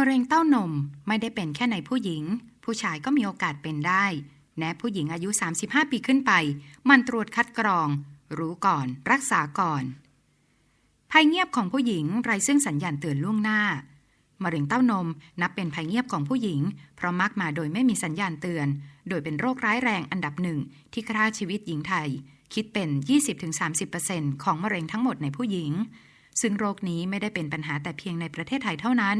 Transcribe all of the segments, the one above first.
มะเร็งเต้านมไม่ได้เป็นแค่ในผู้หญิง ผู้ชายก็มีโอกาสเป็นได้แม้ผู้หญิงอายุ 35 ปีขึ้นไป มันตรวจคัดกรอง รู้ก่อน รักษาก่อน ภัยเงียบของผู้หญิงไร้ซึ่งสัญญาณเตือนล่วงหน้ามะเร็งเต้านมนับเป็นภัยเงียบของผู้หญิง เพราะมักมาโดยไม่มีสัญญาณเตือน โดยเป็นโรคร้ายแรงอันดับหนึ่งที่ฆ่าชีวิตหญิงไทย คิดเป็น 20-30%ของมะเร็งทั้งหมดในผู้หญิง ซึ่งโรคนี้ไม่ได้เป็นปัญหาแต่เพียงในประเทศไทยเท่านั้น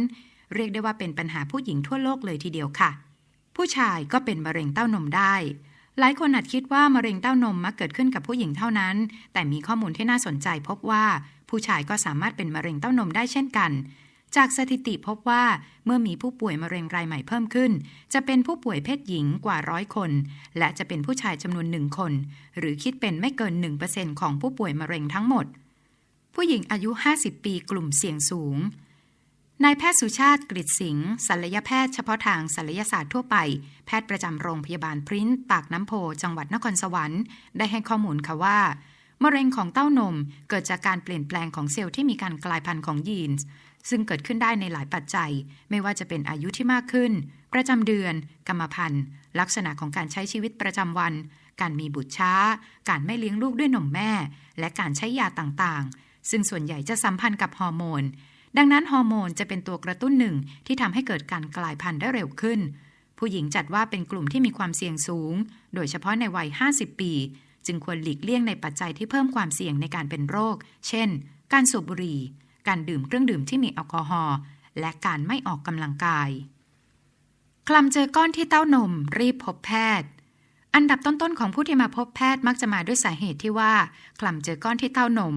เรียกได้ว่าเป็นปัญหาผู้หญิงทั่วโลกเลยทีเดียวค่ะ ผู้ชายก็เป็นมะเร็งเต้านมได้ หลายคนอาจคิดว่ามะเร็งเต้านมมักเกิดขึ้นกับผู้หญิงเท่านั้น แต่มีข้อมูลที่น่าสนใจพบว่าผู้ชายก็สามารถเป็นมะเร็งเต้านมได้เช่นกัน จากสถิติพบว่าเมื่อมีผู้ป่วยมะเร็งรายใหม่เพิ่มขึ้น จะเป็นผู้ป่วยเพศหญิงกว่าร้อยคน และจะเป็นผู้ชายจำนวนหนึ่งคน หรือคิดเป็นไม่เกิน 1%ของผู้ป่วยมะเร็งทั้งหมด ผู้หญิงอายุ 50 ปีกลุ่มเสี่ยงสูง นายแพทย์สุชาติกฤษสิงห์ศัลยแพทย์เฉพาะทางศัลยศาสตร์ทั่วไป แพทย์ประจำโรงพยาบาลพริ้นปากน้ำโพ จังหวัดนครสวรรค์ ได้ให้ข้อมูลค่ะว่ามะเร็งของเต้านมเกิดจากการเปลี่ยนแปลงของเซลล์ที่มีการกลายพันธุ์ของยีนส์ซึ่งเกิดขึ้นได้ในหลายปัจจัย ไม่ว่าจะเป็นอายุที่มากขึ้น ประจำเดือน กรรมพันธุ์ ลักษณะของการใช้ชีวิตประจำวัน การมีบุตรช้า การไม่เลี้ยงลูกด้วยนมแม่ และการใช้ยาต่างๆ ซึ่งส่วนใหญ่จะสัมพันธ์กับฮอร์โมน ดังนั้นฮอร์โมนจะเป็นตัวกระตุ้นหนึ่งที่ทำให้เกิดการกลายพันธุ์ได้เร็วขึ้น ผู้หญิงจัดว่าเป็นกลุ่มที่มีความเสี่ยงสูง โดยเฉพาะในวัย 50 ปี จึงควรหลีกเลี่ยงในปัจจัยที่เพิ่มความเสี่ยงในการเป็นโรค เช่น การสูบบุหรี่ การดื่มเครื่องดื่มที่มีแอลกอฮอล์ และการไม่ออกกำลังกาย คลำเจอก้อนที่เต้านม รีบพบแพทย์อันดับต้นๆของผู้ที่มาพบแพทย์มักจะมาด้วยสาเหตุที่ว่าคลำเจอก้อนที่เต้านม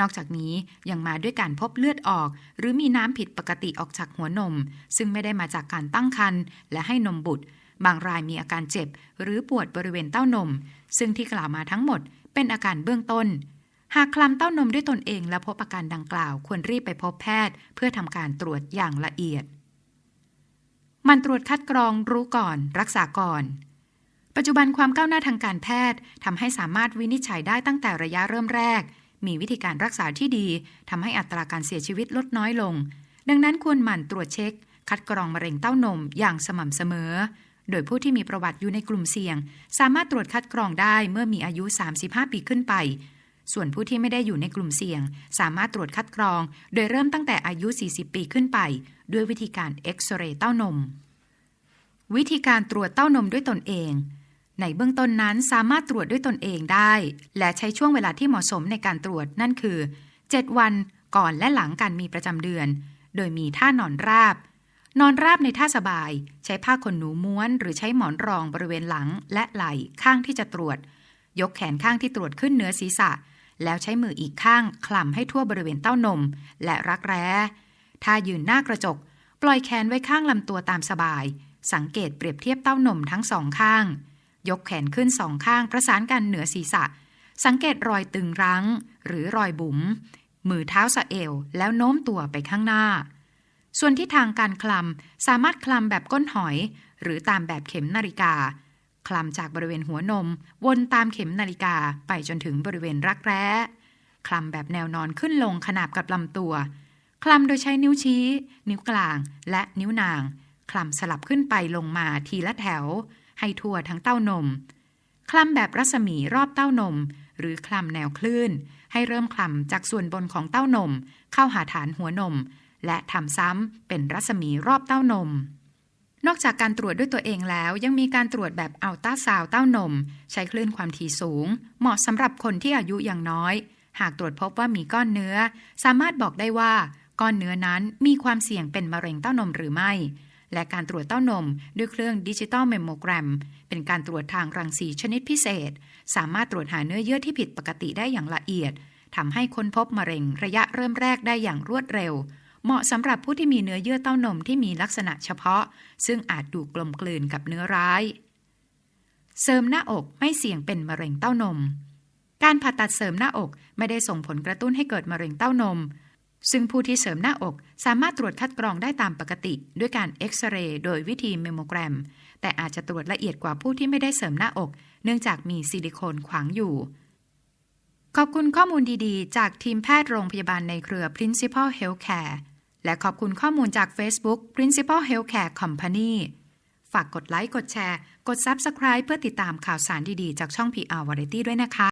นอกจากนี้ยังมาด้วยการพบเลือดออก หรือมีน้ำผิดปกติออกจากหัวนม ซึ่งไม่ได้มาจากการตั้งครรภ์และให้นมบุตร บางรายมีอาการเจ็บ หรือปวดบริเวณเต้านม ซึ่งที่กล่าวมาทั้งหมด เป็นอาการเบื้องต้น หากคลำเต้านมด้วยตนเองและพบอาการดังกล่าว ควรรีบไปพบแพทย์ เพื่อทำการตรวจอย่างละเอียด มันตรวจคัดกรองรู้ก่อน รักษาก่อนปัจจุบันความก้าวหน้าทางการแพทย์ทำให้สามารถวินิจฉัยได้ตั้งแต่ระยะเริ่มแรก มีวิธีการรักษาที่ดีทำให้อัตราการเสียชีวิตลดน้อยลง ดังนั้นควรหมั่นตรวจเช็ค คัดกรองมะเร็งเต้านมอย่างสม่ำเสมอ โดยผู้ที่มีประวัติอยู่ในกลุ่มเสี่ยง สามารถตรวจคัดกรองได้เมื่อมีอายุ 35 ปีขึ้นไป ส่วนผู้ที่ไม่ได้อยู่ในกลุ่มเสี่ยง สามารถตรวจคัดกรอง โดยเริ่มตั้งแต่อายุ 40 ปีขึ้นไป ด้วยวิธีการเอ็กซเรย์เต้านม วิธีการตรวจเต้านมด้วยตนเอง ในเบื้องต้นนั้นสามารถตรวจด้วยตนเองได้ และใช้ช่วงเวลาที่เหมาะสมในการตรวจนั่นคือ 7 วันก่อนและหลังการมีประจำเดือน โดยมีท่านอนราบ นอนราบในท่าสบาย ใช้ผ้าขนหนูม้วน หรือใช้หมอนรองบริเวณหลังและไหล่ข้างที่จะตรวจ ยกแขนข้างที่ตรวจขึ้นเหนือศีรษะ แล้วใช้มืออีกข้างคลำให้ทั่วบริเวณเต้านม และรักแร้ถ้ายืนหน้ากระจก ปล่อยแขนไว้ข้างลำตัวตามสบาย สังเกตเปรียบเทียบเต้านมทั้งสองข้าง ยกแขนขึ้นสองข้างประสานกันเหนือศีรษะ สังเกตรอยตึงรั้ง หรือรอยบุ๋ม มือเท้าสะเอว แล้วโน้มตัวไปข้างหน้า ส่วนที่ทางการคลำสามารถคลำแบบก้นหอย หรือตามแบบเข็มนาฬิกา คลำจากบริเวณหัวนม วนตามเข็มนาฬิกาไปจนถึงบริเวณรักแร้คลำแบบแนวนอนขึ้นลงขนาบกับลำตัว คลำโดยใช้นิ้วชี้ นิ้วกลาง และนิ้วนาง คลำสลับขึ้นไปลงมาทีละแถว ให้ทั่วทั้งเต้านม คลำแบบรัศมีรอบเต้านม หรือคลำแนวคลื่น ให้เริ่มคลำจากส่วนบนของเต้านม เข้าหาฐานหัวนม และทำซ้ำเป็นรัศมีรอบเต้านม นอกจากการตรวจด้วยตัวเองแล้วยังมีการตรวจแบบอัลตราซาวด์เต้านม ใช้คลื่นความถี่สูง เหมาะสำหรับคนที่อายุยังน้อย หากตรวจพบว่ามีก้อนเนื้อ สามารถบอกได้ว่าก้อนเนื้อนั้นมีความเสี่ยงเป็นมะเร็งเต้านมหรือไม่ และการตรวจเต้านม ด้วยเครื่องดิจิตอลเมมโมแกรม เป็นการตรวจทางรังสีชนิดพิเศษ สามารถตรวจหาเนื้อเยื่อที่ผิดปกติได้อย่างละเอียดทำให้ค้นพบมะเร็งระยะเริ่มแรกได้อย่างรวดเร็ว เหมาะสำหรับผู้ที่มีเนื้อเยื่อเต้านมที่มีลักษณะเฉพาะ ซึ่งอาจดูกลมกลืนกับเนื้อร้าย เสริมหน้าอกไม่เสี่ยงเป็นมะเร็งเต้านม การผ่าตัดเสริมหน้าอกไม่ได้ส่งผลกระตุ้นให้เกิดมะเร็งเต้านม ซึ่งผู้ที่เสริมหน้าอกสามารถตรวจคัดกรองได้ตามปกติ ด้วยการเอ็กซเรย์โดยวิธีเมมโมแกรม แต่อาจจะตรวจละเอียดกว่าผู้ที่ไม่ได้เสริมหน้าอก เนื่องจากมีซิลิโคนขวางอยู่ ขอบคุณข้อมูลดีๆ จากทีมแพทย์โรงพยาบาลในเครือ Principal Healthcare และขอบคุณข้อมูลจาก Facebook Principal Healthcare Company ฝากกดไลค์ กดแชร์ กด Subscribe เพื่อติดตามข่าวสารดีๆ จากช่อง PR Variety ด้วยนะคะ